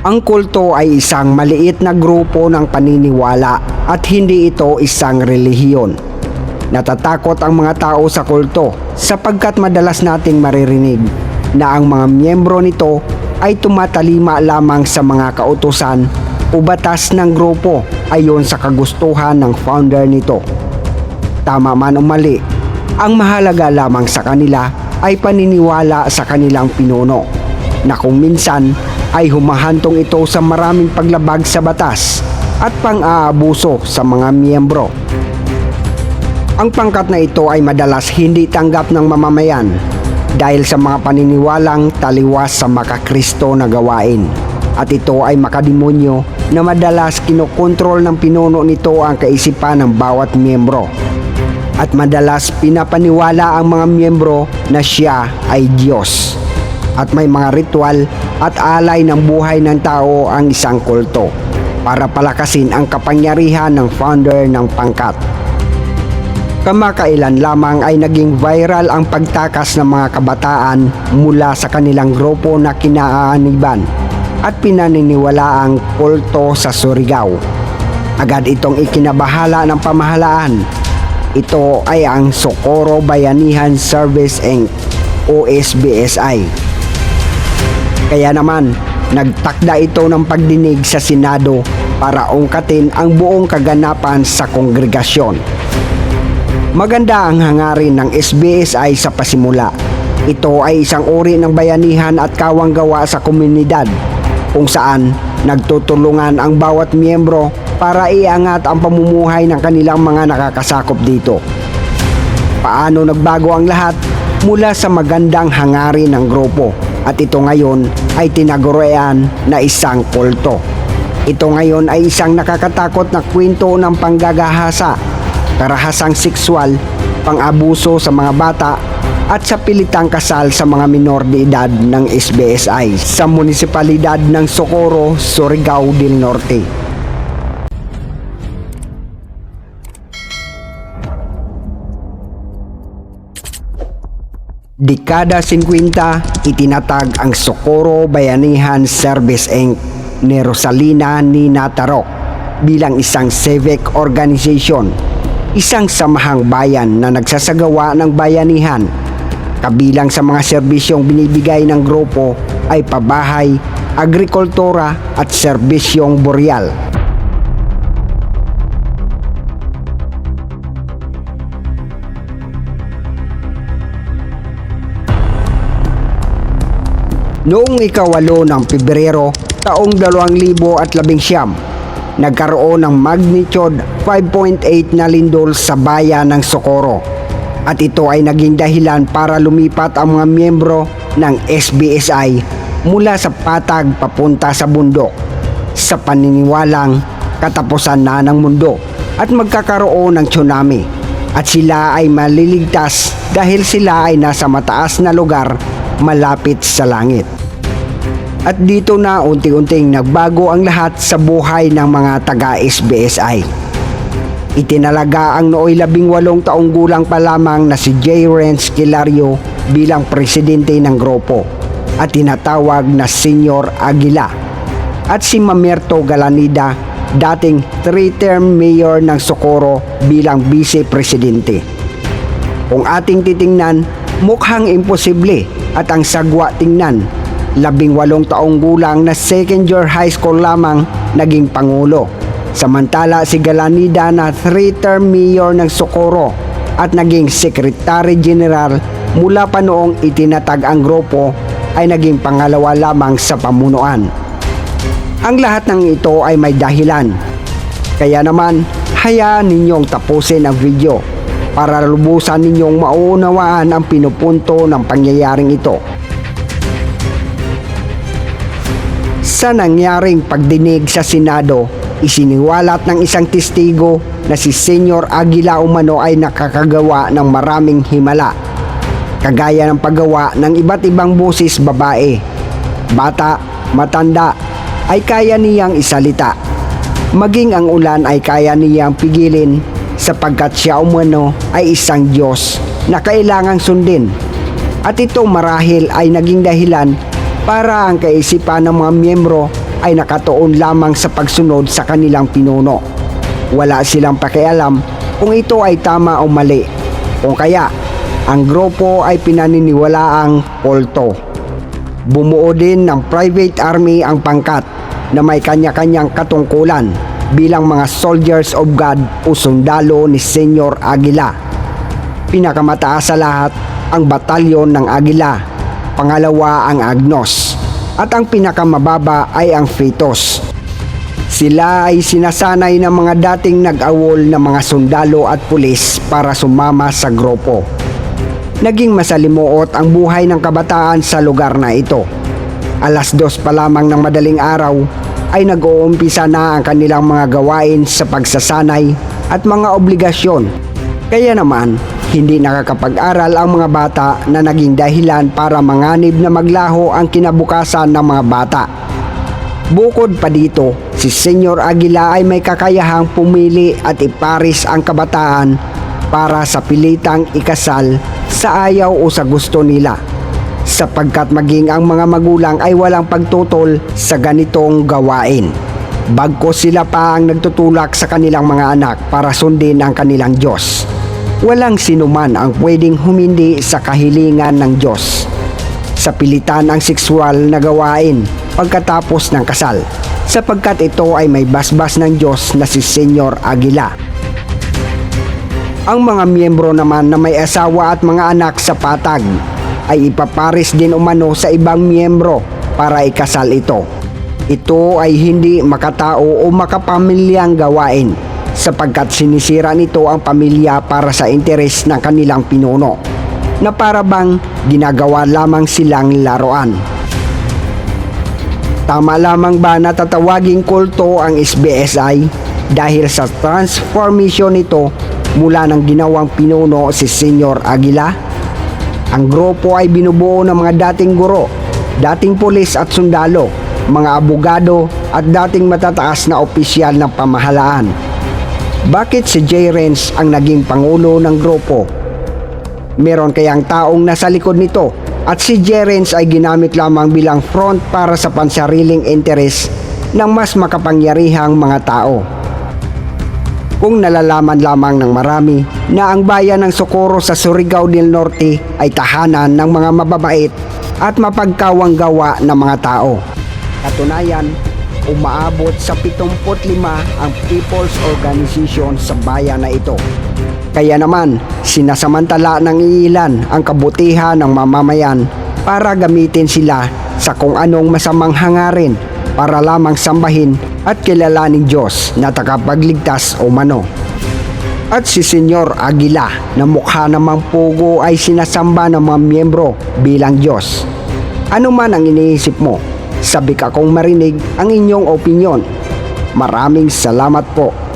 Ang kulto ay isang maliit na grupo ng paniniwala at hindi ito isang relihiyon. Natatakot ang mga tao sa kulto sapagkat madalas nating maririnig na ang mga miyembro nito ay tumatalima lamang sa mga kautusan o batas ng grupo ayon sa kagustuhan ng founder nito. Tama man o mali, ang mahalaga lamang sa kanila ay paniniwala sa kanilang pinuno na kung minsan ay humahantong ito sa maraming paglabag sa batas at pang-aabuso sa mga miyembro. Ang pangkat na ito ay madalas hindi tanggap ng mamamayan dahil sa mga paniniwalang taliwas sa makakristo na gawain. At ito ay makademonyo na madalas kinokontrol ng pinuno nito ang kaisipan ng bawat miyembro. At madalas pinapaniwala ang mga miyembro na siya ay Diyos. At may mga ritual at alay ng buhay ng tao ang isang kulto para palakasin ang kapangyarihan ng founder ng pangkat. Kamakailan lamang ay naging viral ang pagtakas ng mga kabataan mula sa kanilang grupo na kinaaaniban at pinaniniwalaang kulto sa Surigao. Agad itong ikinabahala ng pamahalaan. Ito ay ang Socorro Bayanihan Service Inc. o SBSI. Kaya naman, nagtakda ito ng pagdinig sa Senado para ungkatin ang buong kaganapan sa kongregasyon. Maganda ang hangarin ng SBSI sa pasimula. Ito ay isang uri ng bayanihan at kawanggawa sa komunidad kung saan nagtutulungan ang bawat miyembro para iangat ang pamumuhay ng kanilang mga nakakasakop dito. Paano nagbago ang lahat mula sa magandang hangarin ng grupo at ito ngayon ay tinagurean na isang kulto. Ito ngayon ay isang nakakatakot na kwento ng panggagahasa, karahasang sexual, pang-abuso sa mga bata at sa pilitang kasal sa mga minor de edad ng SBSI sa munisipalidad ng Socorro, Surigao del Norte. Dekada 50, itinatag ang Socorro Bayanihan Service Inc. ni Rosalina Nina Tarok bilang isang civic organization, isang samahang bayan na nagsasagawa ng bayanihan. Kabilang sa mga serbisyong binibigay ng grupo ay pabahay, agrikultura at serbisyong boreal. Noong ikawalo ng Pebrero taong 2019, nagkaroon ng magnitude 5.8 na lindol sa bayan ng Socorro. At ito ay naging dahilan para lumipat ang mga miyembro ng SBSI mula sa patag papunta sa bundok sa paniniwalang katapusan na ng mundo at magkakaroon ng tsunami at sila ay maliligtas dahil sila ay nasa mataas na lugar malapit sa langit. At dito na unti-unting nagbago ang lahat sa buhay ng mga taga-SBSI. Itinalaga ang nooy labing walong taong gulang pa lamang na si J. Renz Kilario bilang presidente ng grupo at tinatawag na Senior Aguila at si Mamerto Galanida dating three-term mayor ng Socorro bilang vice-presidente. Kung ating titingnan, mukhang imposible at ang sagwa tingnan. Labing walong taong gulang na second year high school lamang naging pangulo. Samantala si Galanida na three-term mayor ng Socorro at naging secretary general mula pa noong itinatag ang grupo ay naging pangalawa lamang sa pamunuan. Ang lahat ng ito ay may dahilan. Kaya naman, hayaan ninyong tapusin ang video para lubusan ninyong mauunawaan ang pinupunto ng pangyayaring ito. Sa nangyaring pagdinig sa Senado, isiniwalat ng isang testigo na si Senyor Aguila Umano ay nakakagawa ng maraming himala. Kagaya ng paggawa ng iba't ibang busis babae, bata, matanda, ay kaya niyang isalita. Maging ang ulan ay kaya niyang pigilin sapagkat siya umano ay isang Diyos na kailangang sundin. At ito marahil ay naging dahilan para ang kaisipan ng mga miyembro ay nakatuon lamang sa pagsunod sa kanilang pinuno. Wala silang pakialam kung ito ay tama o mali. Kung kaya, ang grupo ay pinaniniwalaang polto. Bumuo din ng private army ang pangkat na may kanya-kanyang katungkulan bilang mga soldiers of God o sundalo ni Senyor Aguila. Pinakamataas sa lahat ang batalyon ng Aguila, pangalawa ang Agnos, at ang pinakamababa ay ang Fetos. Sila ay sinasanay ng mga dating nag-awol na mga sundalo at pulis para sumama sa grupo. Naging masalimuot ang buhay ng kabataan sa lugar na ito. Alas dos pa lamang ng madaling araw ay nag-uumpisa na ang kanilang mga gawain sa pagsasanay at mga obligasyon. Kaya naman, hindi nakakapag-aral ang mga bata na naging dahilan para manganib na maglaho ang kinabukasan ng mga bata. Bukod pa dito, si Senyor Aguila ay may kakayahang pumili at iparis ang kabataan para sa pilitang ikasal sa ayaw o sa gusto nila. Sapagkat maging ang mga magulang ay walang pagtutol sa ganitong gawain. Bagko sila pa ang nagtutulak sa kanilang mga anak para sundin ang kanilang Diyos. Walang sinuman ang pwedeng humindi sa kahilingan ng Diyos sa pilitan ang sexual na gawain pagkatapos ng kasal sapagkat ito ay may basbas ng Diyos na si Senyor Aguila. Ang mga miyembro naman na may asawa at mga anak sa patag ay ipaparis din umano sa ibang miyembro para ikasal ito. Ito ay hindi makatao o makapamilyang gawain sapagkat sinisira nito ang pamilya para sa interes ng kanilang pinuno na para bang ginagawa lamang silang laruan. Tama lamang ba na tatawaging kulto ang SBSI dahil sa transformation nito mula ng ginawang pinuno si Senyor Aguila? Ang grupo ay binubuo ng mga dating guro, dating pulis at sundalo, mga abogado at dating matataas na opisyal ng pamahalaan. Bakit si J. Renz ang naging pangulo ng grupo? Meron kayang taong nasa likod nito at si Jerens ay ginamit lamang bilang front para sa pansariling interes ng mas makapangyarihang mga tao. Kung nalalaman lamang ng marami na ang bayan ng Socorro sa Surigao del Norte ay tahanan ng mga mababait at mapagkawang gawa ng mga tao. Katunayan, umaabot sa 75 ang people's organization sa bayan na ito. Kaya naman, sinasamantala ng iilan ang kabutihan ng mamamayan para gamitin sila sa kung anong masamang hangarin para lamang sambahin at kilalaning Diyos na takapagligtas o mano. At si Senyor Aguila na mukha namang pugo ay sinasamba ng mga miyembro bilang Diyos. Ano man ang iniisip mo, sabik akong marinig ang inyong opinyon. Maraming salamat po.